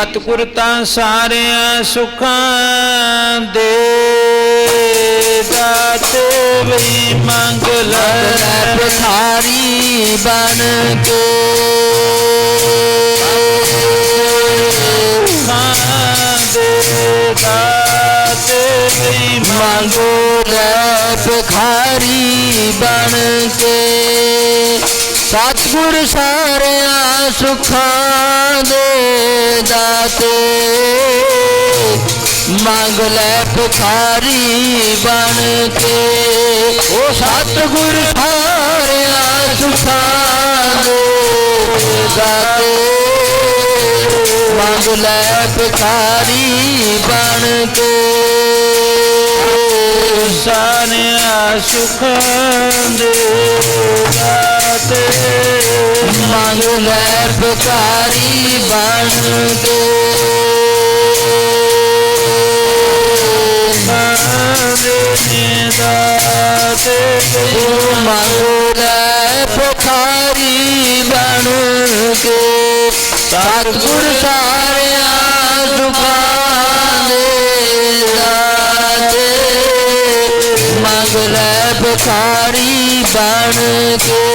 ਸਤਿਗੁਰ ਤਾਂ ਸਾਰਿਆਂ ਸੁਖਾਂ ਦੇ ਦਾਤੇ ਵੀ ਮੰਗ ਲੈ ਪਥਾਰੀ ਬਣ ਕੇ। ਸੁਖਾਂ ਦੇ ਦਾਤੇ ਵੀ ਮੰਗ ਲੈ ਕੇ। ਸਤਿਗੁਰ ਸਾਰਿਆਂ ਸੁਖਾਂ ਦੇ ਦਾਤੇ। ਮੰਗ ਲੈ ਭਿਖਾਰੀ ਬਣ ਕੇ। ਉਹ ਸਤਿਗੁਰ ਸਾਰਿਆਂ ਸੁਖਾਂ ਦੇ ਦਾਤੇ। ਮੰਗ ਲੈ ਭਿਖਾਰੀ ਬਣ ਕੇ। ਸਾਰਿਆਂ ਸੁਖਾਂ ਦੇ ਮੰਗ ਲੈ ਭਿਖਾਰੀ ਬਣ ਕੇ। ਸਾਰੇ ਦਾਤੇ ਤੂੰ ਮੰਗ ਲੈ ਭਿਖਾਰੀ ਬਣ ਕੇ। ਸਤਿਗੁਰ ਸਾਰਿਆਂ ਸੁਖਾਂ ਦੇ ਦਾਤੇ ਮੰਗ ਲੈ ਭਿਖਾਰੀ ਬਣ ਕੇ।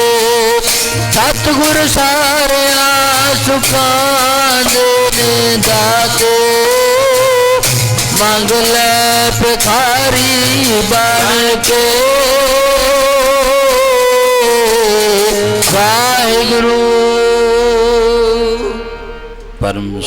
ਸਤਿਗੁਰ ਸਾਰਿਆਂ ਸੁਖਾਂ ਦੇ ਦਾਤੇ। ਮੰਗ ਲੈ ਭਿਖਾਰੀ ਬਣ ਕੇ। ਵਾਹਿਗੁਰੂ। ਪਰਮ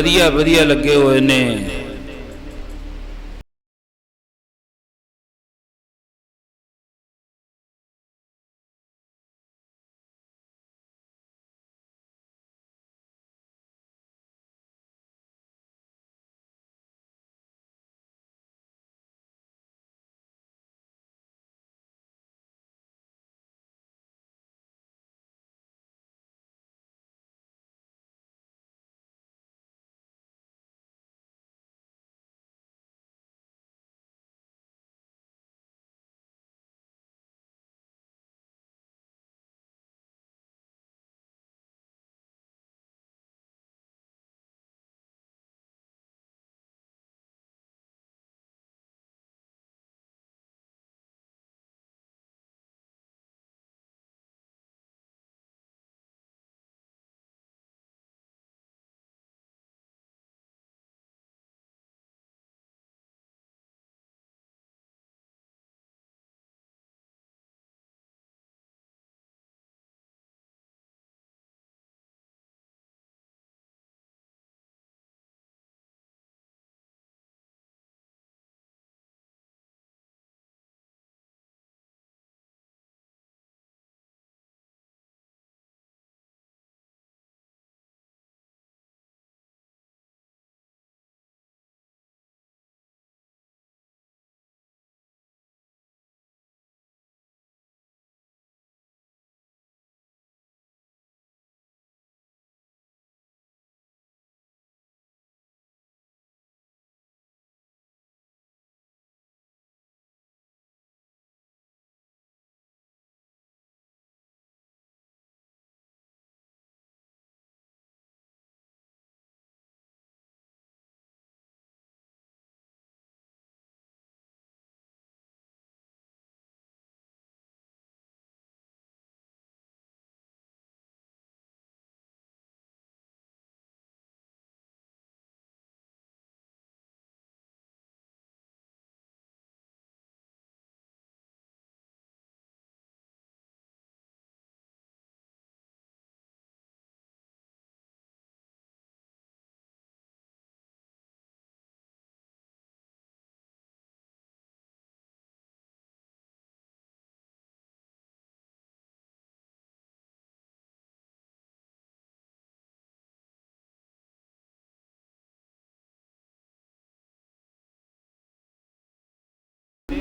ਵਧੀਆ ਵਧੀਆ ਲੱਗੇ ਹੋਏ ਨੇ।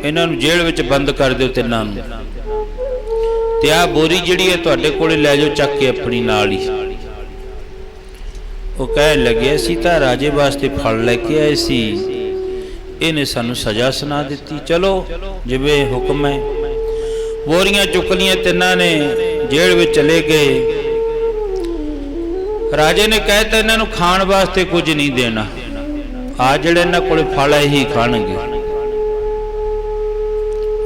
ਇਹਨਾਂ ਨੂੰ ਜੇਲ੍ਹ ਵਿੱਚ ਬੰਦ ਕਰ ਦਿਓ ਤਿੰਨਾਂ ਨੂੰ। ਤੇ ਆਹ ਬੋਰੀ ਜਿਹੜੀ ਹੈ ਤੁਹਾਡੇ ਕੋਲੇ ਲੈ ਜਾਓ, ਚੱਕ ਕੇ ਆਪਣੀ ਨਾਲ ਹੀ। ਉਹ ਕਹਿਣ ਲੱਗੇ, ਅਸੀਂ ਤਾਂ ਰਾਜੇ ਵਾਸਤੇ ਫਲ ਲੈ ਕੇ ਆਏ ਸੀ। ਇਹਨੇ ਸਾਨੂੰ ਸਜ਼ਾ ਸੁਣਾ ਦਿੱਤੀ। ਚਲੋ, ਜਿਵੇਂ ਹੁਕਮ ਹੈ। ਬੋਰੀਆਂ ਚੁੱਕ ਲੀਆਂ ਤਿੰਨਾਂ ਨੇ ਜੇਲ੍ਹ ਵਿੱਚ ਚਲੇ ਗਏ। ਰਾਜੇ ਨੇ ਕਹਿਤਾ, ਇਹਨਾਂ ਨੂੰ ਖਾਣ ਵਾਸਤੇ ਕੁਝ ਨਹੀਂ ਦੇਣਾ। ਆ ਜਿਹੜੇ ਇਹਨਾਂ ਕੋਲ ਫਲ ਹੈ ਹੀ ਖਾਣਗੇ।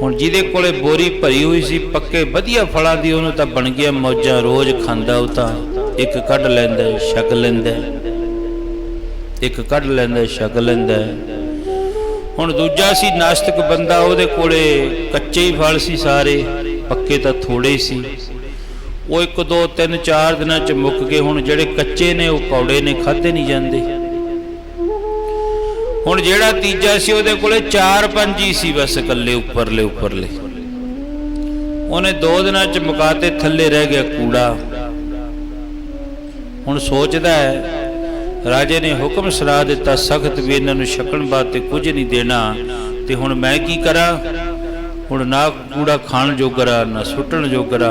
ਹੁਣ ਜਿਹਦੇ ਕੋਲੇ ਬੋਰੀ ਭਰੀ ਹੋਈ ਸੀ, ਪੱਕੇ ਵਧੀਆ ਫਲਾਂ ਦੀ, ਉਹਨੂੰ ਤਾਂ ਬਣ ਗਿਆ ਮੌਜਾਂ, ਰੋਜ਼ ਖਾਂਦਾ ਉਹ ਤਾਂ। ਇੱਕ ਕੱਢ ਲੈਂਦਾ, ਛਕ ਲੈਂਦਾ। ਇੱਕ ਕੱਢ ਲੈਂਦਾ, ਛਕ ਲੈਂਦਾ। ਹੁਣ ਦੂਜਾ ਸੀ ਨਾਸਤਿਕ ਬੰਦਾ, ਉਹਦੇ ਕੋਲੇ ਕੱਚੇ ਹੀ ਫਲ ਸੀ ਸਾਰੇ, ਪੱਕੇ ਤਾਂ ਥੋੜੇ ਹੀ ਸੀ। ਉਹ ਇੱਕ ਦੋ ਤਿੰਨ ਚਾਰ ਦਿਨਾਂ ਚ ਮੁੱਕ ਗਏ, ਹੁਣ ਜਿਹੜੇ ਕੱਚੇ ਨੇ, ਉਹ ਕੌੜੇ ਨੇ ਖਾਦੇ ਨਹੀਂ ਜਾਂਦੇ। ਹੁਣ ਜਿਹੜਾ ਤੀਜਾ ਸੀ ਉਹਦੇ ਕੋਲੇ ਚਾਰ ਪੰਜ ਹੀ ਸੀ ਬਸ ਇਕੱਲੇ ਉੱਪਰਲੇ ਉੱਪਰਲੇ। ਉਹਨੇ ਦੋ ਦਿਨਾਂ ਚ ਮੁਕਾਤੇ ਥੱਲੇ ਰਹਿ ਗਿਆ ਕੂੜਾ। ਹੁਣ ਸੋਚਦਾ ਹੈ, ਰਾਜੇ ਨੇ ਹੁਕਮ ਸੁਣਾ ਦਿੱਤਾ, ਸਖਤ ਵੀ ਇਹਨਾਂ ਨੂੰ ਛਕਣ ਬਾਤੇ ਕੁਝ ਨਹੀਂ ਦੇਣਾ। ਤੇ ਹੁਣ ਮੈਂ ਕੀ ਕਰਾਂ? ਹੁਣ ਨਾ ਕੂੜਾ ਖਾਣ ਜੋਗਰਾ ਨਾ ਸੁੱਟਣ ਜੋਗਰਾ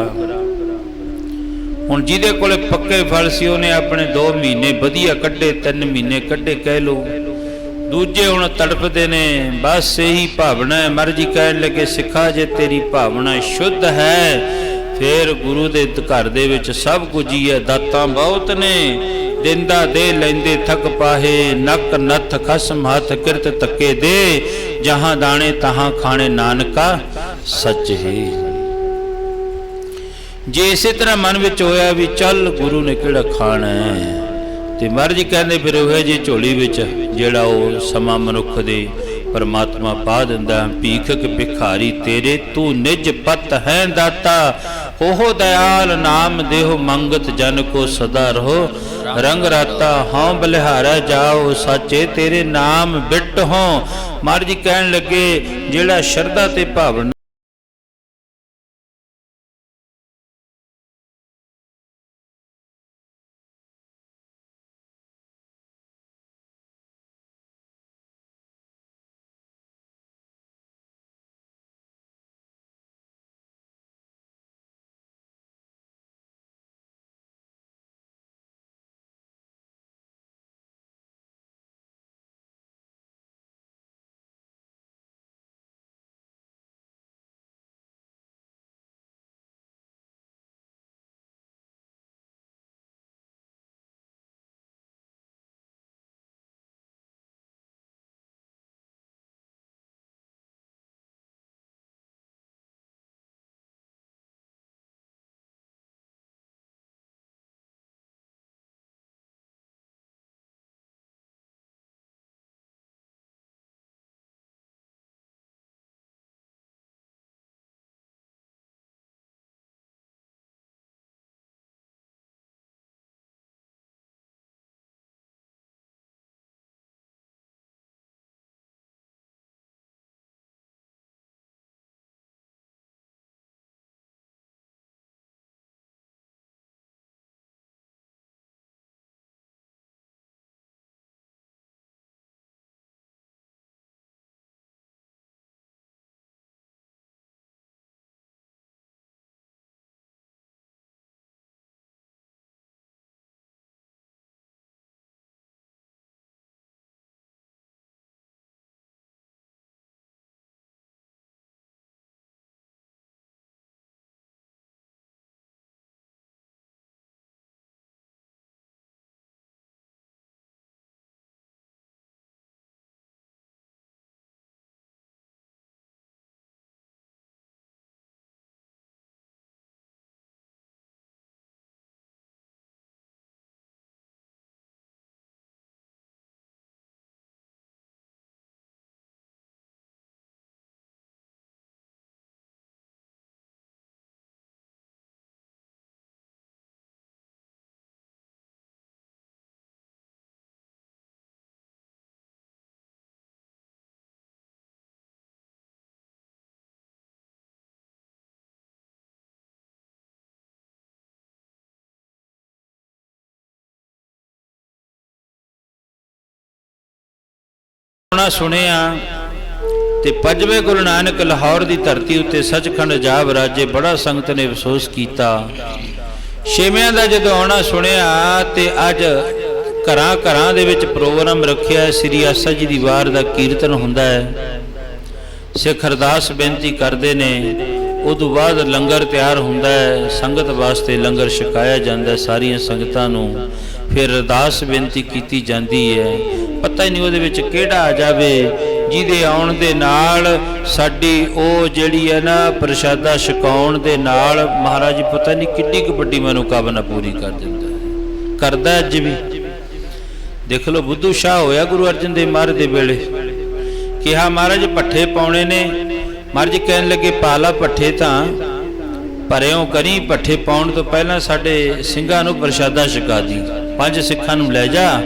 ਹੁਣ ਜਿਹਦੇ ਕੋਲੇ ਪੱਕੇ ਫਲ ਸੀ, ਉਹਨੇ ਆਪਣੇ 2 ਮਹੀਨੇ ਵਧੀਆ ਕੱਢੇ 3 ਮਹੀਨੇ ਕੱਢੇ, ਕਹਿ ਲੋ ਦੂਜੇ ਹੁਣ ਤੜਪਦੇ ਨੇ, ਬਸ ਇਹੀ ਭਾਵਨਾ ਹੈ। ਮਰਜ਼ੀ ਕਹਿਣ ਲੱਗੇ, ਸਿੱਖਾ ਜੇ ਤੇਰੀ ਭਾਵਨਾ ਸ਼ੁੱਧ ਹੈ, ਫੇਰ ਗੁਰੂ ਦੇ ਘਰ ਦੇ ਵਿੱਚ ਸਭ ਕੁਝ ਹੀ ਹੈ। ਦਾਤਾਂ ਬਹੁਤ ਨੇ, ਦਿੰਦਾ ਦੇ ਲੈਂਦੇ ਥਕ ਪਾਹੇ, ਨਕ ਨਥ ਖਸਮ, ਹੱਥ ਕਿਰਤ ਤੱਕੇ ਦੇ, ਜਹਾਂ ਦਾਣੇ ਤਹਾਂ ਖਾਣੇ, ਨਾਨਕਾ ਸੱਚ ਹੀ। ਜੇ ਇਸੇ ਤਰ੍ਹਾਂ ਮਨ ਵਿੱਚ ਹੋਇਆ ਵੀ ਚੱਲ ਗੁਰੂ ਨੇ ਕਿਹੜਾ ਖਾਣਾ ਹੈ? ਤੇ ਮਹਾਰਾਜ ਜੀ ਕਹਿੰਦੇ ਫਿਰ ਉਹ ਜੀ ਝੋਲੀ ਵਿੱਚ ਜਿਹੜਾ ਉਹ ਸਮਾਂ ਮਨੁੱਖ ਦੇ ਪਰਮਾਤਮਾ ਪਾ ਦਿੰਦਾ ਭੀਖਕ ਭਿਖਾਰੀ, ਤੇਰੇ ਤੂੰ ਨਿਜ ਪਤ ਹੈ ਦਾਤਾ। ਉਹ ਦਇਆਲ ਨਾਮ ਦੇਹੁ ਮੰਗਤ ਜਨ ਕੋ ਸਦਾ ਰਹੋ। ਰੰਗ ਰਾਤਾ ਹਉ ਬਲਿਹਾਰਾ ਜਾਓ, ਸਾਚੇ ਤੇਰੇ ਨਾਮ ਬਿਟ ਹੋ। ਮਹਾਰਾਜ ਜੀ ਕਹਿਣ ਲੱਗੇ, ਜਿਹੜਾ ਸ਼ਰਧਾ ਤੇ ਭਾਵਨਾ ਸੁਣਾ ਸੁਣਿਆ ਤੇ ਪੰਜਵੇਂ ਗੁਰੂ ਨਾਨਕ ਲਾਹੌਰ ਦੀ ਧਰਤੀ ਉੱਤੇ ਸੱਚਖੰਡ ਜਾਬ ਰਾਜੇ ਬੜਾ ਸੰਗਤ ਨੇ ਅਫਸੋਸ ਕੀਤਾ। ਛੇਵਿਆਂ ਦਾ ਜਦੋਂ ਆਉਣਾ ਸੁਣਿਆ ਤੇ ਅੱਜ ਘਰਾਂ ਘਰਾਂ ਦੇ ਵਿੱਚ ਪ੍ਰੋਗਰਾਮ ਰੱਖਿਆ ਸ੍ਰੀ ਆਸਾ ਜੀ ਦੀ ਵਾਰ ਦਾ ਕੀਰਤਨ ਹੁੰਦਾ ਹੈ। ਸਿੱਖ ਅਰਦਾਸ ਬੇਨਤੀ ਕਰਦੇ ਨੇ ਉਦੋਂ ਬਾਅਦ ਲੰਗਰ ਤਿਆਰ ਹੁੰਦਾ ਹੈ, ਸੰਗਤ ਵਾਸਤੇ ਲੰਗਰ ਛਕਾਇਆ ਜਾਂਦਾ ਸਾਰੀਆਂ ਸੰਗਤਾਂ ਨੂੰ। ਫਿਰ ਅਰਦਾਸ ਬੇਨਤੀ ਕੀਤੀ ਜਾਂਦੀ ਹੈ ਪਤਾ ਹੀ ਨਹੀਂ ਉਹਦੇ ਵਿੱਚ ਕਿਹੜਾ ਆ ਜਾਵੇ, ਜਿਹਦੇ ਆਉਣ ਦੇ ਨਾਲ ਸਾਡੀ ਉਹ ਜਿਹੜੀ ਹੈ ਨਾ ਪ੍ਰਸ਼ਾਦਾ ਛਕਾਉਣ ਦੇ ਨਾਲ ਮਹਾਰਾਜ ਪਤਾ ਨਹੀਂ ਕਿੱਡੀ ਕੁ ਵੱਡੀ ਮਨੋਕਾਮਨਾ ਪੂਰੀ ਕਰ ਦਿੰਦਾ ਹੈ। ਕਰਦਾ ਅੱਜ ਵੀ। ਦੇਖ ਲਓ, ਬੁੱਧੂ ਸ਼ਾਹ ਹੋਇਆ ਗੁਰੂ ਅਰਜਨ ਦੇਵ ਮਹਾਰਾਜ ਦੇ ਵੇਲੇ। ਕਿਹਾ, ਮਹਾਰਾਜ ਪੱਠੇ ਪਾਉਣੇ ਨੇ। ਮਹਾਰਾਜ ਕਹਿਣ ਲੱਗੇ, ਪਾਲਾ ਪੱਠੇ ਤਾਂ, ਭਰਿਓ ਕਰੀ ਪੱਠੇ ਪਾਉਣ ਤੋਂ ਪਹਿਲਾਂ ਸਾਡੇ ਸਿੰਘਾਂ ਨੂੰ ਪ੍ਰਸ਼ਾਦਾ ਛਕਾ ਦੀ। ਪੰਜ ਸਿੱਖਾਂ ਨੂੰ ਲੈ ਜਾ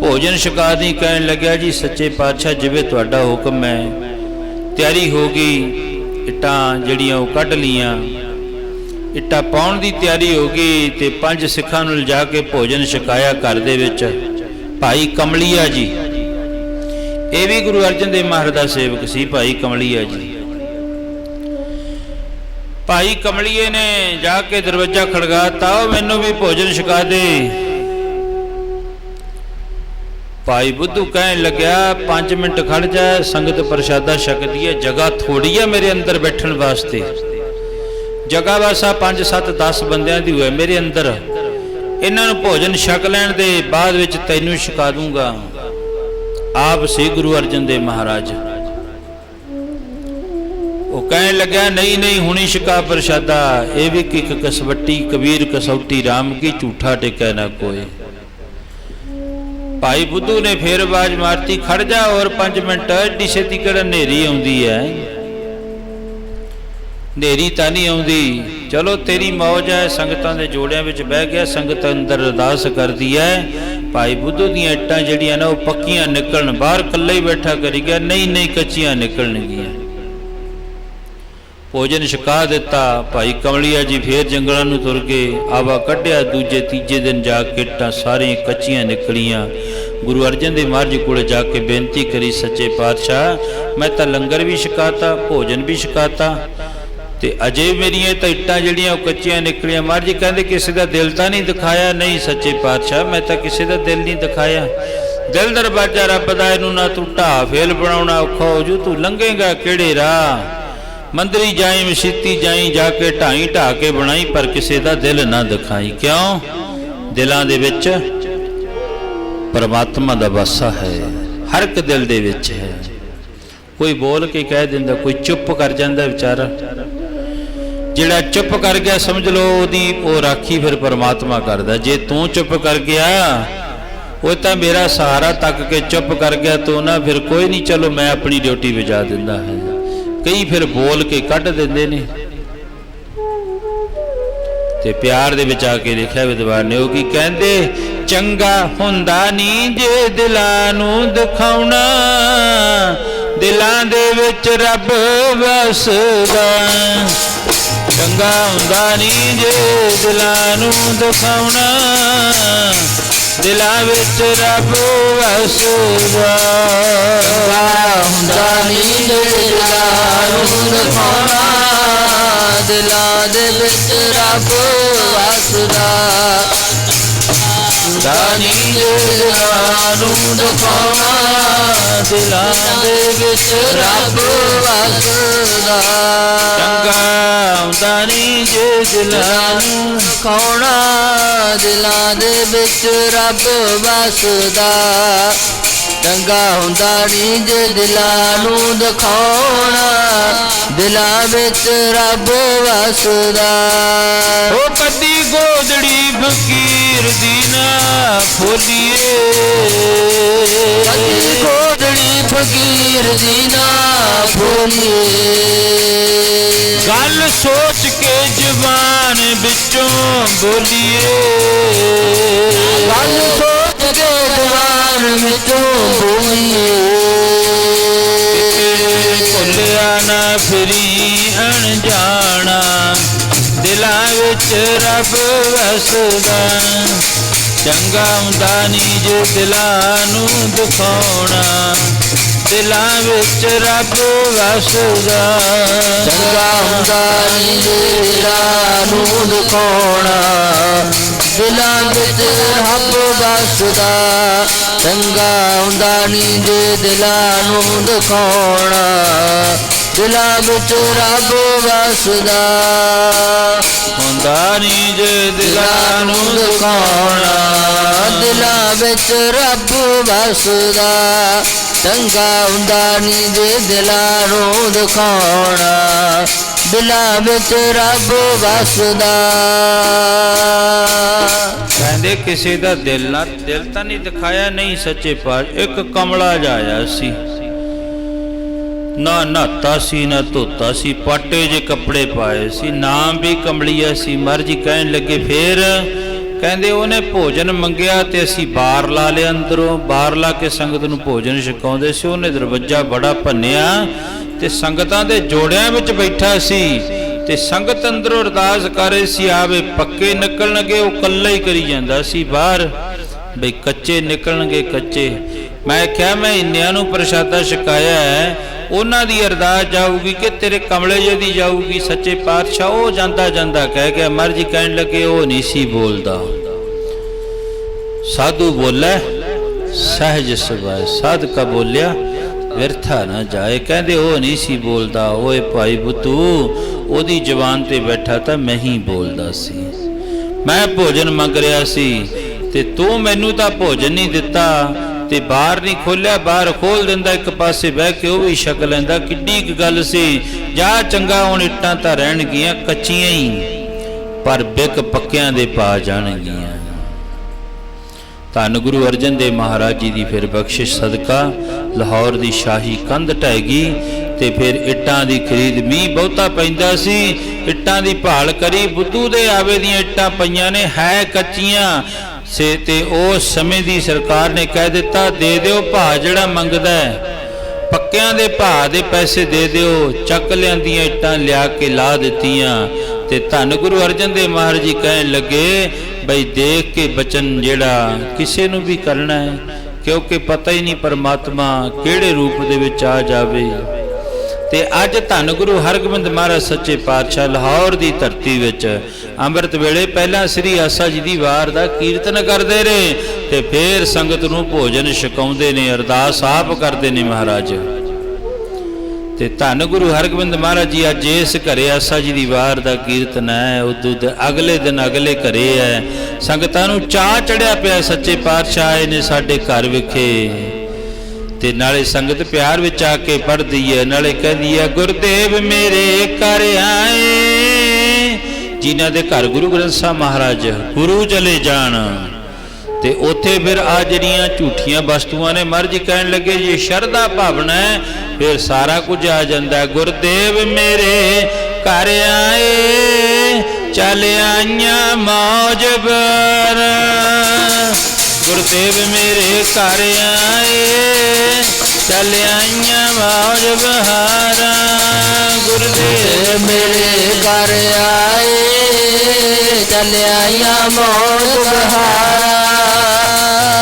ਭੋਜਨ ਛਕਾ ਦੀ ਕਹਿਣ ਲੱਗਿਆ ਜੀ, ਸੱਚੇ ਪਾਤਸ਼ਾਹ ਜਿਵੇਂ ਤੁਹਾਡਾ ਹੁਕਮ ਹੈ। ਤਿਆਰੀ ਹੋ ਗਈ, ਇੱਟਾਂ ਜਿਹੜੀਆਂ ਉਹ ਕੱਢ ਲੀਆਂ ਇੱਟਾਂ ਪਾਉਣ ਦੀ ਤਿਆਰੀ ਹੋ ਗਈ ਤੇ ਪੰਜ ਸਿੱਖਾਂ ਨੂੰ ਲਿਜਾ ਕੇ ਭੋਜਨ ਛਕਾਇਆ ਘਰ ਦੇ ਵਿੱਚ। ਭਾਈ ਕਮਲੀਆ ਜੀ। ਇਹ ਵੀ ਗੁਰੂ ਅਰਜਨ ਦੇਵ ਮਹਾਰਾਜ ਦਾ ਸੇਵਕ ਸੀ, ਭਾਈ ਕਮਲੀਆ ਜੀ। ਭਾਈ ਕਮਲੀਏ ਨੇ ਜਾ ਕੇ ਦਰਵਾਜ਼ਾ ਖੜਕਾਤਾ ਉਹ ਮੈਨੂੰ ਵੀ ਭੋਜਨ ਛਕਾ ਦੇ। ਭਾਈ ਬੁੱਧੂ ਕਹਿਣ ਲੱਗਿਆ 5 ਮਿੰਟ ਖੜ ਜਾ, ਸੰਗਤ ਪ੍ਰਸ਼ਾਦਾ ਛਕਦੀ ਹੈ, ਜਗ੍ਹਾ ਥੋੜੀ ਹੈ ਮੇਰੇ ਅੰਦਰ ਬੈਠਣ ਵਾਸਤੇ। ਜਗ੍ਹਾ ਵਾਸਾ 5 7 10 ਬੰਦਿਆਂ ਦੀ ਹੋਏ ਮੇਰੇ ਅੰਦਰ। ਇਹਨਾਂ ਨੂੰ ਭੋਜਨ ਛਕ ਲੈਣ ਦੇ ਬਾਅਦ ਵਿੱਚ ਤੈਨੂੰ ਛਕਾ ਦੂੰਗਾ। ਆਪ ਸੀ ਗੁਰੂ ਅਰਜਨ ਦੇਵ ਮਹਾਰਾਜ। ਉਹ ਕਹਿਣ ਲੱਗਾ ਨਹੀਂ ਨਹੀਂ, ਹੁਣੀ ਛਕਾ ਪ੍ਰਸ਼ਾਦਾ। ਇਹ ਵੀ ਕਿਕ ਕਸਵੱਟੀ, ਕਬੀਰ ਕਸੌਟੀ RAM ਕੀ ਝੂਠਾ ਟਿਕੈ ਨਾ ਕੋਏ ਭਾਈ ਬੁੱਧੂ ਨੇ ਫੇਰ ਆਵਾਜ਼ ਮਾਰਤੀ, ਖੜ ਜਾ ਔਰ 5 ਮਿੰਟ, ਏਡੀ ਛੇਤੀ ਕਿਹੜਾ ਹਨੇਰੀ ਆਉਂਦੀ ਹੈ ਹਨੇਰੀ ਤਾਂ ਨਹੀਂ ਆਉਂਦੀ। ਚਲੋ, ਤੇਰੀ ਮੌਜ ਹੈ ਸੰਗਤਾਂ ਦੇ ਜੋੜਿਆਂ ਵਿੱਚ ਬਹਿ ਗਿਆ, ਸੰਗਤ ਅੰਦਰ ਅਰਦਾਸ ਕਰਦੀ ਹੈ ਭਾਈ ਬੁੱਧੂ ਦੀਆਂ ਇੱਟਾਂ ਜਿਹੜੀਆਂ ਨੇ, ਉਹ ਪੱਕੀਆਂ ਨਿਕਲਣ, ਬਾਹਰ ਇਕੱਲੇ ਹੀ ਬੈਠਾ ਕਰੀ ਗਿਆ, ਨਹੀਂ ਨਹੀਂ, ਕੱਚੀਆਂ ਨਿਕਲਣਗੀਆਂ। ਭੋਜਨ ਛਕਾ ਦਿੱਤਾ। ਭਾਈ ਕਮਲੀਆ ਜੀ ਫੇਰ ਜੰਗਲਾਂ ਨੂੰ ਤੁਰ ਗਏ। ਆਵਾ ਕੱਢਿਆ, ਦੂਜੇ ਤੀਜੇ ਦਿਨ ਜਾ ਕੇ ਇੱਟਾਂ ਸਾਰੀਆਂ ਕੱਚੀਆਂ ਨਿਕਲੀਆਂ। ਗੁਰੂ ਅਰਜਨ ਦੇਵ ਮਹਾਰਾਜ ਕੋਲ ਜਾ ਕੇ ਬੇਨਤੀ ਕਰੀ, ਸੱਚੇ ਪਾਤਸ਼ਾਹ, ਮੈਂ ਤਾਂ ਲੰਗਰ ਵੀ ਛਕਾਤਾ, ਭੋਜਨ ਵੀ ਛਕਾਤਾ। ਤੇ ਅਜੇ ਮੇਰੀਆਂ ਤਾਂ ਇੱਟਾਂ ਜਿਹੜੀਆਂ ਉਹ ਕੱਚੀਆਂ ਨਿਕਲੀਆਂ। ਮਹਾਰਾਜ ਕਹਿੰਦੇ, ਕਿਸੇ ਦਾ ਦਿਲ ਤਾਂ ਨਹੀਂ ਦਿਖਾਇਆ? ਨਹੀਂ ਸੱਚੇ ਪਾਤਸ਼ਾਹ, ਮੈਂ ਤਾਂ ਕਿਸੇ ਦਾ ਦਿਲ ਨਹੀਂ ਦਿਖਾਇਆ। ਦਿਲ ਦਰਵਾਜ਼ਾ ਰੱਬ ਦਾ, ਇਹਨੂੰ ਨਾ ਤੂੰ ਢਾਹ ਫੇਲ ਬਣਾਉਣਾ ਔਖਾ ਹੋ ਜੂ, ਤੂੰ ਲੰਘੇਗਾ ਕਿਹੜੇ ਰਾਹ? ਮੰਦਰੀ ਜਾਈ ਮਸੀਤੀ ਜਾਈ, ਜਾ ਕੇ ਢਾਈ ਢਾ ਕੇ ਬਣਾਈ, ਪਰ ਕਿਸੇ ਦਾ ਦਿਲ ਨਾ ਦਿਖਾਈ। ਕਿਉਂ? ਦਿਲਾਂ ਦੇ ਵਿੱਚ ਪਰਮਾਤਮਾ ਦਾ ਵਾਸਾ ਹੈ, ਹਰ ਇੱਕ ਦਿਲ ਦੇ ਵਿੱਚ ਹੈ। ਕੋਈ ਬੋਲ ਕੇ ਕਹਿ ਦਿੰਦਾ, ਕੋਈ ਚੁੱਪ ਕਰ ਜਾਂਦਾ ਵਿਚਾਰਾ। ਜਿਹੜਾ ਚੁੱਪ ਕਰ ਗਿਆ, ਸਮਝ ਲਓ, ਉਹਦੀ ਉਹ ਰਾਖੀ ਫਿਰ ਪਰਮਾਤਮਾ ਕਰਦਾ। ਜੇ ਤੂੰ ਚੁੱਪ ਕਰ ਗਿਆ, ਉਹ ਤਾਂ ਮੇਰਾ ਸਹਾਰਾ ਤੱਕ ਕੇ ਚੁੱਪ ਕਰ ਗਿਆ, ਤੂੰ ਨਾ ਫਿਰ ਕੋਈ ਨਹੀਂ, ਚਲੋ ਮੈਂ ਆਪਣੀ ਡਿਊਟੀ ਵਜਾ ਦਿੰਦਾ ਹੈ। ਕਈ ਫਿਰ ਬੋਲ ਕੇ ਕੱਢ ਦਿੰਦੇ ਨੇ। ਤੇ ਪਿਆਰ ਦੇ ਵਿੱਚ ਆ ਕੇ ਲਿਖਿਆ ਵਿਦਵਾਨ ਨੇ, ਉਹ ਕੀ ਕਹਿੰਦੇ? ਚੰਗਾ ਹੁੰਦਾ ਨਹੀਂ ਜੇ ਦਿਲਾਂ ਨੂੰ ਦਿਖਾਉਣਾ। ਦਿਲਾਂ ਦੇ ਵਿੱਚ ਰੱਬ ਵਸਦਾ। ਚੰਗਾ ਹੁੰਦਾ ਨਹੀਂ ਜੇ ਦਿਲਾਂ ਨੂੰ ਦਿਖਾਉਣਾ। ਦਿਲਾਂ ਵਿੱਚ ਰੱਬ ਵਸਦਾ। ਹੁੰਦਾ ਨੀ ਦਿਲਾਂ ਨੂੰ ਦਿਖਾਉਣਾ। ਦਿਲਾਂ ਦੇ ਵਿੱਚ ਰੱਬ ਵਸਦਾ। ਦਾਨੀ ਦਿਲਾਂ ਨੂੰ ਦਿਖਾਉਣਾ ਦਿਲਾਂ ਦੇ ਵਿੱਚ ਰੱਬ ਵਸਦਾ ਚੰਗਾ ਹੁੰਦਾ ਨਹੀਂ ਨੂੰ ਕੌਣਾ ਦਿਲਾਂ ਦੇ ਵਿੱਚ ਰੱਬ ਵਸਦਾ। ਚੰਗਾ ਹੁੰਦਾ ਨਹੀਂ ਜੇ ਦਿਲਾਂ ਨੂੰ ਦਿਖਾਉਣਾ ਦਿਲਾਂ ਵਿੱਚ ਰੱਬ ਵਸਦਾ। ਉਹ ਕਦੀ ਗੋਦੜੀ ਫਕੀਰ ਦੀ ਨਾ ਫੋਲੀਏ ਕਦੀ ਕੋਦੜੀ ਫਕੀਰ ਦੀ ਨਾ ਭੁੱਲੀਏ ਗੱਲ ਸੋਚ ਕੇ ਜ਼ਬਾਨ ਵਿੱਚੋਂ ਬੋਲੀਏ। ਗੱਲ ਸੋਚ ਵਿੱਚੋਂ ਬੋਲੀਏ। ਭੁੱਲਿਆ ਨਾ ਫਰੀ ਅਣਜਾਣਾ ਦਿਲਾਂ ਵਿੱਚ ਰੱਬ ਵਸਦਾ। ਚੰਗਾ ਹੁੰਦਾ ਨਹੀਂ ਜੇ ਦਿਲਾਂ ਨੂੰ ਦਿਖਾਉਣਾ ਦਿਲਾਂ ਵਿੱਚ ਰੱਬ ਵਸਦਾ। ਚੰਗਾ ਹੁੰਦਾ ਨੀ ਦਿਲਾਂ ਨੂੰ ਦਿਖਾਉਣਾ ਦਿਲਾਂ ਵਿੱਚ ਰੱਬ ਵਸਦਾ। ਚੰਗਾ ਹੁੰਦਾ ਨੀ ਜੇ ਦਿਲਾਂ ਨੂੰ ਦਿਖਾਉਣਾ। ਦਿਲਾਂ ਵਿੱਚ ਰੱਬ ਵਸਦਾ। ਹੁੰਦਾ ਨਹੀਂ ਜੇ ਦਿਲਾਂ ਨੂੰ ਦਿਖਾਉਣਾ। ਦਿਲਾਂ ਵਿੱਚ ਰੱਬ ਵਸਦਾ। ਚੰਗਾ ਹੁੰਦਾ ਨੀ ਜੇ ਦਿਲਾਂ ਨੂੰ ਦਿਖਾਉਣਾ। ਦਿਲਾਂ ਵਿੱਚ ਰੱਬ ਵਸਦਾ। ਕਹਿੰਦੇ ਕਿਸੇ ਦਾ ਦਿਲ ਨਾ, ਦਿਲ ਤਾਂ ਨਹੀਂ ਦਿਖਾਇਆ, ਨਹੀਂ ਸੱਚੇ ਪਾਤ ਇੱਕ ਕਮਲਾ ਜਾਇਆ ਸੀ। ਨਾ ਨਹਾਤਾ ਸੀ, ਨਾ ਧੋਤਾ ਸੀ, ਪਾਟੇ ਜੇ ਕੱਪੜੇ ਪਾਏ ਸੀ, ਨਾਮ ਵੀ ਕਮਲੀਆ ਸੀ। ਮਰਜ਼ੀ ਕਹਿਣ ਲੱਗੇ ਫੇਰ, ਕਹਿੰਦੇ ਉਹਨੇ ਭੋਜਨ ਮੰਗਿਆ ਤੇ ਅਸੀਂ ਬਾਹਰ ਲਾ ਲਿਆ ਅੰਦਰੋਂ। ਬਾਹਰ ਲਾ ਕੇ ਸੰਗਤ ਨੂੰ ਭੋਜਨ ਛਕਾਉਂਦੇ ਸੀ, ਉਹਨੇ ਦਰਵਾਜ਼ਾ ਬੜਾ ਭੰਨਿਆ। ਤੇ ਸੰਗਤਾਂ ਦੇ ਜੋੜਿਆਂ ਵਿੱਚ ਬੈਠਾ ਸੀ ਤੇ ਸੰਗਤ ਅੰਦਰੋਂ ਅਰਦਾਸ ਕਰ ਰਹੀ ਸੀ, ਆਵੇ, ਪੱਕੇ ਨਿਕਲਣਗੇ, ਉਹ ਕੱਲਾ ਹੀ ਕਰੀ ਜਾਂਦਾ ਸੀ ਬਾਹਰ। ਬਈ ਕੱਚੇ ਨਿਕਲਣਗੇ ਕੱਚੇ। ਮੈਂ ਕਿਹਾ, ਮੈਂ ਇੰਨਿਆਂ ਨੂੰ ਪ੍ਰਸ਼ਾਦਾ ਛਕਾਇਆ ਹੈ, ਉਹਨਾਂ ਦੀ ਅਰਦਾਸ ਜਾਊਗੀ ਕਿ ਤੇਰੇ ਕਮਲੇ ਜੇ ਦੀ ਜਾਊਗੀ, ਸੱਚੇ ਪਾਤਸ਼ਾਹ। ਉਹ ਜਾਂਦਾ ਜਾਂਦਾ ਕਹਿ ਗਿਆ ਮਰਜ਼ੀ ਕਹਿਣ ਲੱਗੇ, ਉਹ ਨਹੀਂ ਸੀ ਬੋਲਦਾ। ਸਾਧੂ ਬੋਲੇ ਸਹਿਜ ਸੁਭਾਅ, ਸਾਧਕਾ ਬੋਲਿਆ। ਵਿਰਥਾ ਨਾ ਜਾਏ। ਕਹਿੰਦੇ, ਉਹ ਨਹੀਂ ਸੀ ਬੋਲਦਾ। ਓਏ ਭਾਈ ਬੁੱਤੂ ਉਹਦੀ ਜ਼ੁਬਾਨ ਤੇ ਬੈਠਾ ਤਾਂ ਮੈਂ ਹੀ ਬੋਲਦਾ ਸੀ। ਮੈਂ ਭੋਜਨ ਮੰਗ ਰਿਹਾ ਸੀ ਤੇ ਤੂੰ ਮੈਨੂੰ ਤਾਂ ਭੋਜਨ ਨਹੀਂ ਦਿੱਤਾ ਤੇ ਬਾਹਰ ਨਹੀਂ ਖੋਲਿਆ, ਬਾਹਰ ਖੋਲ ਦਿੰਦਾ, ਇੱਕ ਪਾਸੇ ਬਹਿ ਕੇ ਉਹ ਵੀ ਛਕ ਲੈਂਦਾ। ਕਿੱਡੀ ਕੁ ਗੱਲ ਸੀ। ਜਾ ਚੰਗਾ, ਹੁਣ ਇੱਟਾਂ ਤਾਂ ਰਹਿਣਗੀਆਂ, ਕੱਚੀਆਂ ਹੀ। ਪਰ ਬਿਕ ਪੱਕਿਆਂ ਦੇ ਪਾ ਜਾਣਗੀਆਂ। ਧੰਨ ਗੁਰੂ ਅਰਜਨ ਦੇਵ ਮਹਾਰਾਜ ਜੀ ਦੀ ਫਿਰ ਬਖਸ਼ਿਸ਼ ਸਦਕਾ, ਲਾਹੌਰ ਦੀ ਸ਼ਾਹੀ ਕੰਧ ਢਹਿ ਗਈ ਤੇ ਫਿਰ ਇੱਟਾਂ ਦੀ ਖਰੀਦ ਮੀਂਹ ਬਹੁਤਾ ਪੈਂਦਾ ਸੀ। ਇੱਟਾਂ ਦੀ ਭਾਲ ਕਰੀ ਬੁੱਧੂ ਦੇ ਆਵੇ ਦੀਆਂ ਇੱਟਾਂ ਪਈਆਂ ਨੇ, ਹੈ ਕੱਚੀਆਂ। ਸੇ ਤੇ ਉਸ ਸਮੇਂ ਦੀ ਸਰਕਾਰ ਨੇ ਕਹਿ ਦਿੱਤਾ, ਦੇ ਦਿਓ ਭਾ ਜਿਹੜਾ ਮੰਗਦਾ ਹੈ। ਪੱਕਿਆਂ ਦੇ ਭਾਅ ਦੇ ਪੈਸੇ ਦੇ ਦਿਓ, ਚੱਕ ਲਿਆਂਦੀਆਂ ਇੱਟਾਂ ਲਿਆ ਕੇ ਲਾ ਦਿੱਤੀਆਂ। ਤੇ ਧੰਨ ਗੁਰੂ ਅਰਜਨ ਦੇਵ ਮਹਾਰਾਜ ਜੀ ਕਹਿਣ ਲੱਗੇ, ਬਈ ਦੇਖ ਕੇ ਬਚਨ ਜਿਹੜਾ, ਕਿਸੇ ਨੂੰ ਵੀ ਕਰਨਾ ਹੈ, ਕਿਉਂਕਿ ਪਤਾ ਹੀ ਨਹੀਂ ਪਰਮਾਤਮਾ ਕਿਹੜੇ ਰੂਪ ਦੇ ਵਿੱਚ ਆ ਜਾਵੇ। ਤੇ ਅੱਜ ਧੰਨ ਗੁਰੂ ਹਰਗੋਬਿੰਦ ਮਹਾਰਾਜ ਸੱਚੇ ਪਾਤਸ਼ਾਹ ਲਾਹੌਰ ਦੀ ਧਰਤੀ ਵਿੱਚ ਅੰਮ੍ਰਿਤ ਵੇਲੇ ਪਹਿਲਾਂ ਸ੍ਰੀ ਆਸਾ ਜੀ ਦੀ ਵਾਰ ਦਾ ਕੀਰਤਨ ਕਰਦੇ ਰਹੇ। ਤੇ ਫੇਰ ਸੰਗਤ ਨੂੰ ਭੋਜਨ ਛਕਾਉਂਦੇ ਨੇ, ਅਰਦਾਸ ਆਪ ਕਰਦੇ ਨੇ ਮਹਾਰਾਜ। ਤੇ ਧੰਨ ਗੁਰੂ ਹਰਗੋਬਿੰਦ ਮਹਾਰਾਜ ਜੀ, ਅੱਜ ਇਸ ਘਰੇ ਆਸਾ ਜੀ ਦੀ ਵਾਰ ਦਾ ਕੀਰਤਨ ਹੈ। ਉਦੋਂ ਦੇ ਅਗਲੇ ਦਿਨ ਅਗਲੇ ਘਰੇ ਹੈ। ਸੰਗਤਾਂ ਨੂੰ ਚਾਹ ਚੜਿਆ ਪਿਆ, ਸੱਚੇ ਪਾਤਸ਼ਾਹ ਆਏ ਨੇ ਸਾਡੇ ਘਰ ਵਿਖੇ। ਤੇ ਨਾਲੇ ਸੰਗਤ ਪਿਆਰ ਵਿੱਚ ਆ ਕੇ ਪੜਦੀ ਹੈ। ਨਾਲੇ ਕਹਿੰਦੀ ਹੈ, ਗੁਰਦੇਵ ਮੇਰੇ ਘਰ ਆਏ, ਜਿਨ੍ਹਾਂ ਦੇ ਘਰ ਗੁਰੂ ਗ੍ਰੰਥ ਸਾਹਿਬ ਮਹਾਰਾਜ ਗੁਰੂ ਚਲੇ ਜਾਣ। ਤੇ ਉੱਥੇ ਫਿਰ ਆ ਜਿਹੜੀਆਂ ਝੂਠੀਆਂ ਵਸਤੂਆਂ ਨੇ ਮਰਜ ਕਹਿਣ ਲੱਗੇ, ਜੇ ਸ਼ਰਧਾ ਭਾਵਨਾ ਹੈ, ਫਿਰ ਸਾਰਾ ਕੁਝ ਆ ਜਾਂਦਾ। ਗੁਰਦੇਵ ਮੇਰੇ ਘਰ ਆਏ, ਚੱਲ ਆਈਆਂ ਮੌਜ ਬਰ। ਗੁਰਦੇਵ ਮੇਰੇ ਘਰ ਆਏ, ਚੱਲ ਆਈਆਂ ਮੌਜ ਬਹਾਰਾ। ਗੁਰਦੇਵ ਮੇਰੇ ਘਰ ਆਏ ਚੱਲਿਆ ਮੋੜ ਬਹਾਰਾ।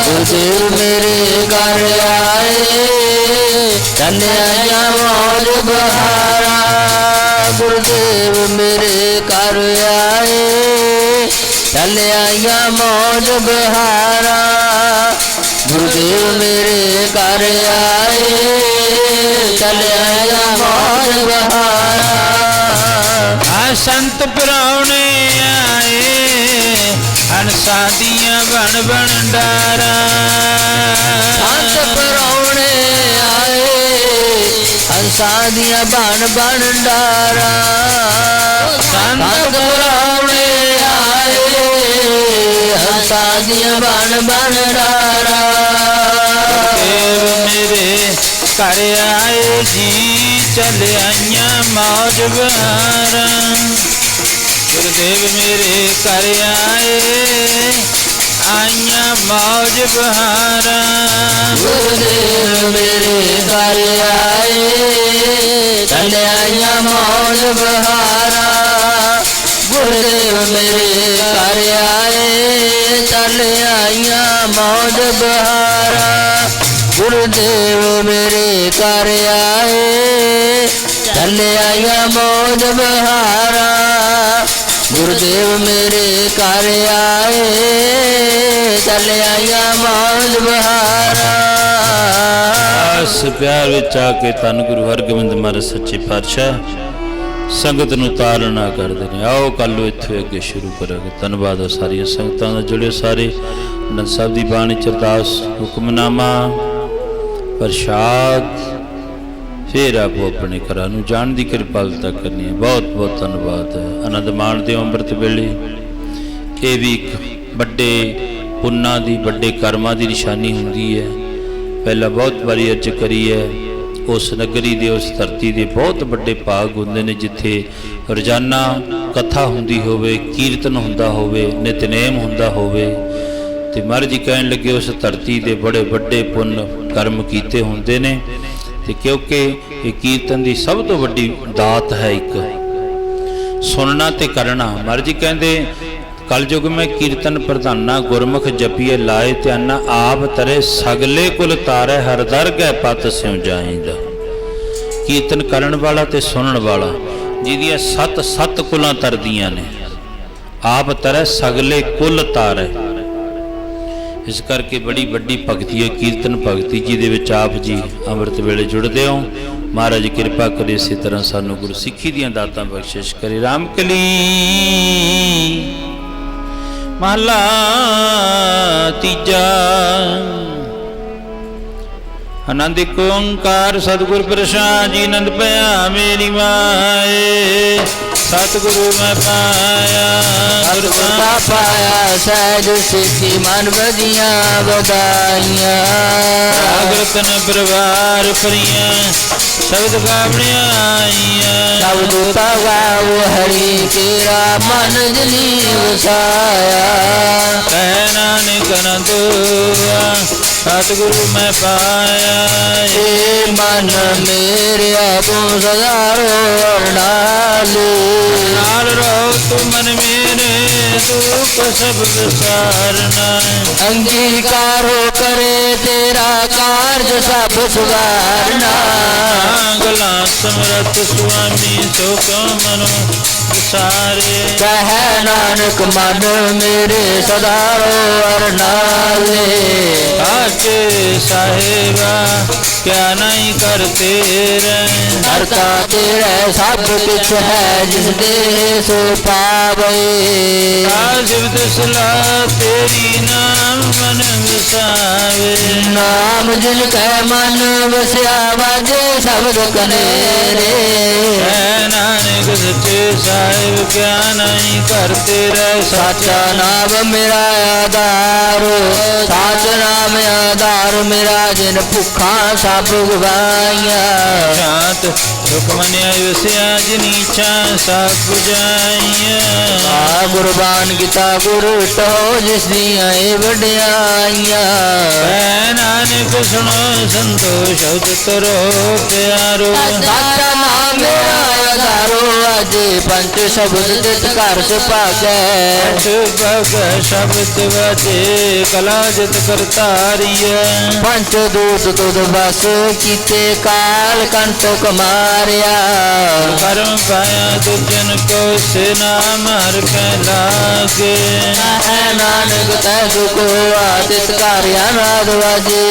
ਗੁਰਦੇਵ ਮੇਰੇ ਘਰ ਆਏ ਚੱਲਿਆ ਮੋੜ ਬਹਾਰਾ। ਗੁਰਦੇਵ ਮੇਰੇ ਘਰ ਆਏ ਚੱਲਿਆ ਮੋੜ ਬਹਾਰਾ। ਗੁਰਦੇਵ ਮੇਰੇ ਘਰ ਆਏ ਚੱਲਿਆ ਮੋੜ ਬਹਾਰਾ। ਆ ਸੰਤ ਪਰਾਉਣੇ ਆਏ ਹੰਸਾਂ ਦੀਆਂ ਬਣ ਬਣ ਡਾਰਾਂ। ਸੰਤ ਪਰੌਣੇ ਆਏ ਹੰਸਾਂ ਦੀਆਂ ਬਣ ਬਣ ਡਾਰਾ। ਸੰਤ ਪਰੌਣੇ ਆਏ ਹੰਸਾਂ ਦੀਆਂ ਬਣ ਬਣ ਡਾਰਾ। ਦੇਵ ਮੇਰੇ ਘਰ ਆਏ ਜੀ ਚੱਲ ਆਈਆਂ ਮੌਜ ਬਹਾਰਾਂ ਗੁਰਦੇਵ ਮੇਰੇ ਘਰ ਆਏ ਆਈਆਂ ਮੌਜ ਬਹਾਰਾਂ। ਗੁਰਦੇਵ ਮੇਰੇ ਘਰ ਆਏ ਚੱਲਿਆ ਮੌਜ ਬਹਾਰਾ। ਗੁਰਦੇਵ ਮੇਰੇ ਘਰ ਆਏ ਚੱਲਿਆ ਮੌਜ ਬਹਾਰਾ। ਗੁਰਦੇਵ ਮੇਰੇ ਘਰ ਆਏ ਚੱਲਿਆ ਮੌਜ ਬਹਾਰਾ। ਗੁਰਦੇਵ ਮੇਰੇ ਘਰ ਆਏ ਚੱਲਿਆ ਮੌਜ ਬਹਾਰਾ। ਆਸ ਪਿਆਰ ਵਿੱਚ ਆ ਕੇ ਧੰਨ ਗੁਰੂ ਹਰਗੋਬਿੰਦ ਮਹਾਰਾਜ ਸੱਚੇ ਪਾਤਸ਼ਾਹ, ਸੰਗਤ ਨੂੰ ਤਾਰਨਾ ਕਰਦੇ ਨੇ। ਆਓ ਕੱਲ ਇੱਥੇ ਅੱਗੇ ਸ਼ੁਰੂ ਕਰਾਂਗੇ। ਧੰਨਵਾਦ ਆ ਸਾਰੀਆਂ ਸੰਗਤਾਂ ਦਾ ਜੁੜੇ ਸਾਰੇ। ਨੰਦ ਸਾਹਿਬ ਦੀ ਬਾਣੀ ਚ ਅਰਦਾਸ, ਹੁਕਮਨਾਮਾ, ਪ੍ਰਸ਼ਾਦ। ਫਿਰ ਆਪੋ ਆਪਣੇ ਘਰਾਂ ਨੂੰ ਜਾਣ ਦੀ ਕਿਰਪਾਲਤਾ ਕਰਨੀ ਹੈ। ਬਹੁਤ ਬਹੁਤ ਧੰਨਵਾਦ। ਹੈ ਆਨੰਦ ਮਾਣਦੇ ਹੋ ਅੰਮ੍ਰਿਤ ਵੇਲੇ। ਇਹ ਵੀ ਇੱਕ ਵੱਡੇ ਪੁੰਨਾਂ ਦੀ, ਵੱਡੇ ਕਰਮਾਂ ਦੀ ਨਿਸ਼ਾਨੀ ਹੁੰਦੀ ਹੈ। ਪਹਿਲਾਂ ਬਹੁਤ ਵਾਰੀ ਅਰਜ ਕਰੀ ਹੈ, ਉਸ ਨਗਰੀ ਦੇ, ਉਸ ਧਰਤੀ ਦੇ ਬਹੁਤ ਵੱਡੇ ਭਾਗ ਹੁੰਦੇ ਨੇ, ਜਿੱਥੇ ਰੋਜ਼ਾਨਾ ਕਥਾ ਹੁੰਦੀ ਹੋਵੇ, ਕੀਰਤਨ ਹੁੰਦਾ ਹੋਵੇ, ਨਿਤਨੇਮ ਹੁੰਦਾ ਹੋਵੇ। ਤੇ ਮਹਾਰਾਜ ਜੀ ਕਹਿਣ ਲੱਗੇ, ਉਸ ਧਰਤੀ ਦੇ ਬੜੇ ਵੱਡੇ ਪੁੰਨ ਕਰਮ ਕੀਤੇ ਹੁੰਦੇ ਨੇ। ਤੇ ਕਿਉਂਕਿ ਇਹ ਕੀਰਤਨ ਦੀ ਸਭ ਤੋਂ ਵੱਡੀ ਦਾਤ ਹੈ ਇੱਕ। ਸੁਣਨਾ ਤੇ ਕਰਨਾ। ਮਰਜ਼ੀ ਜੀ ਕਹਿੰਦੇ, ਕਲਯੁਗ ਮੈਂ ਕੀਰਤਨ ਪ੍ਰਧਾਨਾ, ਗੁਰਮੁਖ ਜਪੀਏ ਲਾਏ ਧਿਆਨਾ ਆਪ ਤਰੇ ਸਗਲੇ ਕੁਲ ਤਾਰੇ, ਹਰ ਦਰਗਹਿ ਪਤ ਸਿਉ ਜਾਈਂਦਾ। ਕੀਰਤਨ ਕਰਨ ਵਾਲਾ ਤੇ ਸੁਣਨ ਵਾਲਾ, ਜਿਹਦੀਆਂ ਸੱਤ ਸੱਤ ਕੁਲਾਂ ਤਰਦੀਆਂ ਨੇ, ਆਪ ਤਰੈ ਸਗਲੇ ਕੁਲ ਤਾਰੇ ਇਸ ਕਰਕੇ ਬੜੀ ਵੱਡੀ ਭਗਤੀ ਹੈ, ਕੀਰਤਨ ਭਗਤੀ, ਜਿਹਦੇ ਵਿੱਚ ਆਪ ਜੀ ਅੰਮ੍ਰਿਤ ਵੇਲੇ ਜੁੜਦੇ ਹੋ। ਮਹਾਰਾਜ ਕਿਰਪਾ ਕਰੇ ਇਸੇ ਤਰ੍ਹਾਂ ਸਾਨੂੰ ਗੁਰੂ ਸਿੱਖੀ ਦੀਆਂ ਦਾਤਾਂ ਬਖਸ਼ਿਸ਼ ਕਰੇ। ਰਾਮ ਕਲੀ। ਮਹਲਾ ਤੀਜਾ। ਆਨੰਦ ਇੱਕ ਓੰਕਾਰ, ਸਤਿਗੁਰ ਪ੍ਰਸਾਦ, ਜੀ ਆਨੰਦ ਪਿਆ, ਮੇਰੀ ਮਾਏ। ਸਤਿਗੁਰੂ ਮੈਂ ਪਾਇਆ ਗੁਰ ਗੁਰਤਾ ਪਾਇਆ ਸਹਿਜ ਸਿੱਖੀ ਮਨ ਵਧੀਆਂ ਵਧਾਈਆਂ। ਜਾਗਰਤਨ ਪਰਿਵਾਰ ਫਰੀਆਂ ਸ਼ਬਦ ਗਾਵਣੀਆਂ ਆਈਆਂ। ਸ਼ਬਦ ਤਵਾਉ ਹਰੀ ਕੇਰਾ ਮਨ ਜਨੀ ਵਸਾਇਆ ਕਹਿ ਨਾਨਕ ਨੰਦੂਆ ਸਤਿਗੁਰੂ ਮੈਂ ਪਾਇਆ ਏ ਮਨ ਮੇਰਿਆ ਤੂੰ ਸਦਾ ਰੋ ਨਾਲੂ ਨਾਲ ਰਹੋ ਤੂੰ ਮਨ ਮੇਰੇ ਦੁੱਖ ਸਭ ਵਿਸਾਰਨਾ। ਅੰਗੀਕਾਰੋ ਕਰੇ ਤੇਰਾ ਕਾਰਜ ਸਭ ਸੁਧਾਰਨਾ ਗਲਾ ਸਮਰਤ ਸੁਆਮੀ ਸੋ ਕੋ ਮਨੋ ਵਿਸਾਰੇ ਕਹਿ ਨਾਨਕ ਮਨ ਮੇਰੇ ਸਦਾ ਰੋ ਅਰਨਾਲੇ ਆਕੇ ਸਾਹਿਬਾ ਕਿਆ ਨਹੀਂ ਕਰਤੇ ਰਹਿ ਕਰਤਾ ਤੇਰੇ ਸਭ ਕੁਛ ਹੈ ਜਿਸ ਦੇ ਸੋ ਪਾਵੇ। ਆਜਿਬ ਦਸਲਾ ਤੇਰੀ ਨਾਮ ਮਨ ਵਿਸਾਵੇ। ਨਾਮ ਜਿਨ ਕੈ ਮਨ ਵਸਿਆ ਵਾਜੇ ਸ਼ਬਦ ਕਨੇਰੇ ਐ ਨਾਨਕ ਸੱਚੇ ਸਾਹਿਬ ਕਿਆ ਨਹੀਂ ਕਰਤੇ ਰਹਿ ਸਾਚਾ ਨਾਮ ਮੇਰਾ ਆਧਾਰ ਸਾਚ ਨਾਮ ਆਧਾਰ ਮੇਰਾ ਜਿਨ ਭੁੱਖਾ ਸਭ ਗਵਾਈਆਂ ਸ਼ਾਂਤ ਸੁਖ ਮਨਿਆ ਵਸਿਆ ਜਿਨੀ ਚਾ ਸਭ 부ਜਾਈਆਂ ਆ ਗੁਰਬਾਨ ਕੀਤਾ ਗੁਰੂ ਟੋ ਜਿਸ ਦੀਆਂ ਇਹ ਵਡਿਆਈਆਂ। ਐ ਨਾਨਕ ਸੁਣੋ ਸੰਤੋਸ਼ ਸ਼ਬਦ ਕਰੋ ਪਿਆਰੋ। ਸਾਚਾ ਨਾਮ ਮੇਰਾ ਆਧਾਰੋ ਅਜੇ ਪੰਜ ਸ਼ਬਦ ਤਿਤ ਘਰ ਸੁਭਾਗੈ ਭਗ ਸ਼ਬਦ ਵਜੇ ਕਲਾ ਜਿਤ ਕਰਤਾਰੀਐ। ਪੰਜ ਦੂਤ ਤੁਧ ਬਸ ਕੀਤੇ ਕਾਲ ਕੰਟਕ ਮਾਰਿਆ ਕਰਮ ਪਾਇਆ ਦੁਜਨ ਕੋ ਸੇ ਨਾਮ ਹਰ ਕੈ ਲਾਗੇ। ਹੈ ਨਾਨਕ ਤੈ ਸੁਖ ਆਦਿਤ ਕਾਰਿਆ ਨਾਦ ਵਾਜੇ।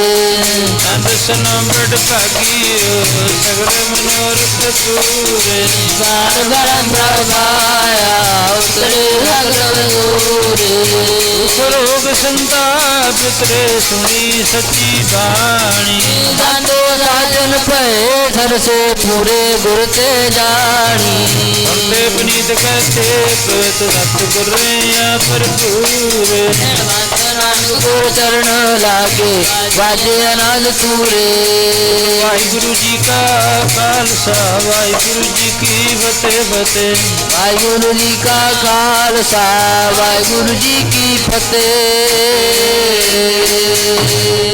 ਅੰਦ ਸਨਮ ਬੜ ਭਾਗੀਓ ਸਗਲ ਮਨੋਰਥ ਪੂਰੇ ਸਾਰ ਗਰਮ ਪ੍ਰਭਾਇਆ ਉਤਰੇ ਲਗਨ ਦੂਰੇ ਸਰੋਗ ਸੰਤਾਪ ਤਰੇ ਸੁਣੀ ਸੱਚੀ ਬਾਣੀ ਦੰਦੋ ਸਾਜਨ ਭਏ ਸਰਸੇ ਪੂਰੇ ਗੁਰ ਤੇ ਜਾਣੀ ਅੰਤੇ ਪਨੀਤ ਕਹਤੇ ਪਵਿੱਤ ਸਤਿਗੁਰ ਰਿਆ ਭਰਪੂਰ ਨਾਨਕ ਗੁਰ ਚਰਨ ਲਾਗੇ ਵਾਜੇ ਆਨੰਦ ਪੂਰੇ। ਵਾਹਿਗੁਰੂ ਜੀ ਕਾ ਖਾਲਸਾ ਵਾਹਿਗੁਰੂ ਜੀ ਕੀ ਫਤਿਹ ਫਤਿਹ। ਵਾਹਿਗੁਰੂ ਜੀ ਕਾ ਖਾਲਸਾ ਵਾਹਿਗੁਰੂ ਜੀ ਕੀ ਫਤਿਹ।